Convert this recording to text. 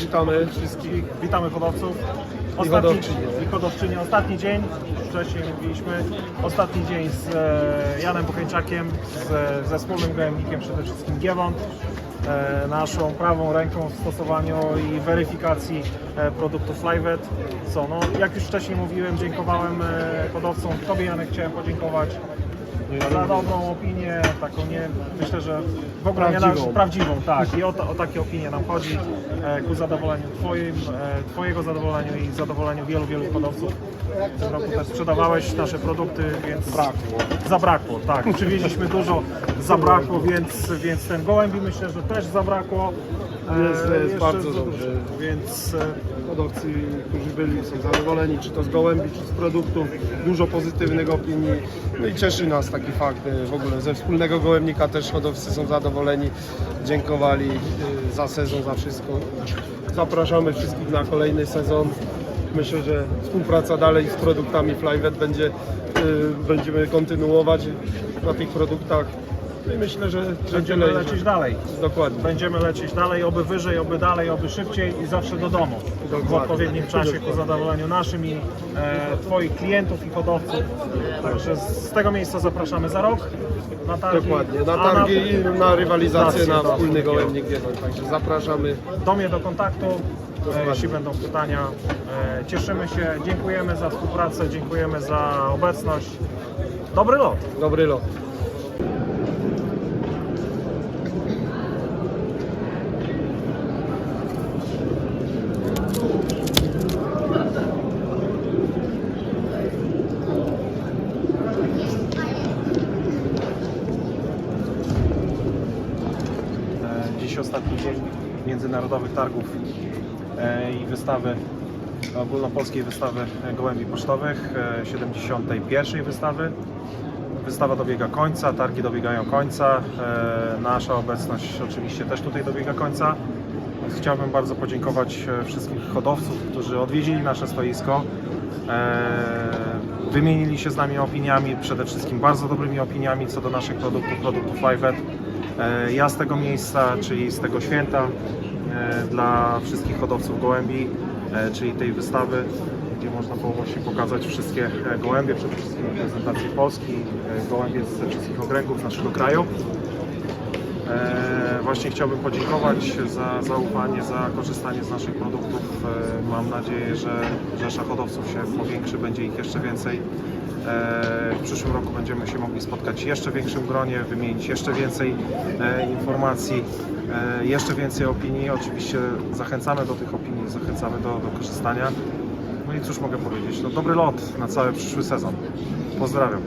witamy wszystkich. Witamy hodowców. I hodowczynie. i. Ostatni dzień, wcześniej mówiliśmy, ostatni dzień z e, Janem Buchańczakiem, z, ze wspólnym gojemnikiem przede wszystkim Giewont, e, naszą prawą ręką w stosowaniu i weryfikacji e, produktów. Co, no, jak już wcześniej mówiłem, dziękowałem e, hodowcom. Tobie Janek chciałem podziękować za dobrą opinię, taką nie, myślę, że w ogóle nie Prawdziwą. należy- prawdziwą, tak. I o, to, o takie opinie nam chodzi, e, ku zadowoleniu twoim, e, Twojego zadowoleniu i zadowoleniu wielu, wielu hodowców. W tym roku też sprzedawałeś nasze produkty, więc Zabrakło. zabrakło, tak. Przywieźliśmy dużo, zabrakło, więc, więc ten gołębi myślę, że też zabrakło. E, Jest, bardzo dobrze. Więc e, Hodowcy, którzy byli, są zadowoleni, czy to z gołębi, czy z produktów. Dużo pozytywnych opinii. No i cieszy nas taki fakt. e, W ogóle ze wspólnego gołębnika też hodowcy są zadowoleni. Dziękowali e, za sezon, za wszystko. Zapraszamy wszystkich na kolejny sezon. Myślę, że współpraca dalej z produktami Flyvet będzie, będziemy kontynuować na tych produktach. I myślę, że że będziemy tyle, lecieć że- dalej. Dokładnie. Będziemy lecieć dalej, oby wyżej, oby dalej, oby szybciej i zawsze do domu. W Dokładnie. odpowiednim czasie ku zadowoleniu naszym i e, Twoich klientów i hodowców. Także z, tego miejsca zapraszamy za rok na targi. Dokładnie, na a targi i na rywalizację na do wspólny takiego. gołębnik Giewont. Także zapraszamy. Do mnie do kontaktu, e, jeśli będą pytania. E, cieszymy się, dziękujemy za współpracę, dziękujemy za obecność. Dobry lot. Dobry lot. E, Dziś ostatni międzynarodowych targów e, i wystawy, ogólnopolskiej wystawy e, gołębi pocztowych, e, 71. wystawy. Wystawa dobiega końca, targi dobiegają końca, e, nasza obecność oczywiście też tutaj dobiega końca. Chciałbym bardzo podziękować e, wszystkich hodowców, którzy odwiedzili nasze stoisko, e, wymienili się z nami opiniami, przede wszystkim bardzo dobrymi opiniami co do naszych produktów, produktów Livet. E, Ja z tego miejsca, czyli z tego święta e, dla wszystkich hodowców gołębi, e, czyli tej wystawy, gdzie można było właśnie pokazać wszystkie gołębie, przede wszystkim reprezentacji Polski, gołębie ze wszystkich okręgów naszego kraju. E, Właśnie chciałbym podziękować za zaufanie, za korzystanie z naszych produktów. E, Mam nadzieję, że rzesza hodowców się powiększy, będzie ich jeszcze więcej. E, W przyszłym roku będziemy się mogli spotkać w jeszcze większym gronie, wymienić jeszcze więcej informacji, jeszcze więcej opinii. Oczywiście zachęcamy do tych opinii, zachęcamy do, do korzystania. No i cóż mogę powiedzieć, no dobry lot na cały przyszły sezon. Pozdrawiam.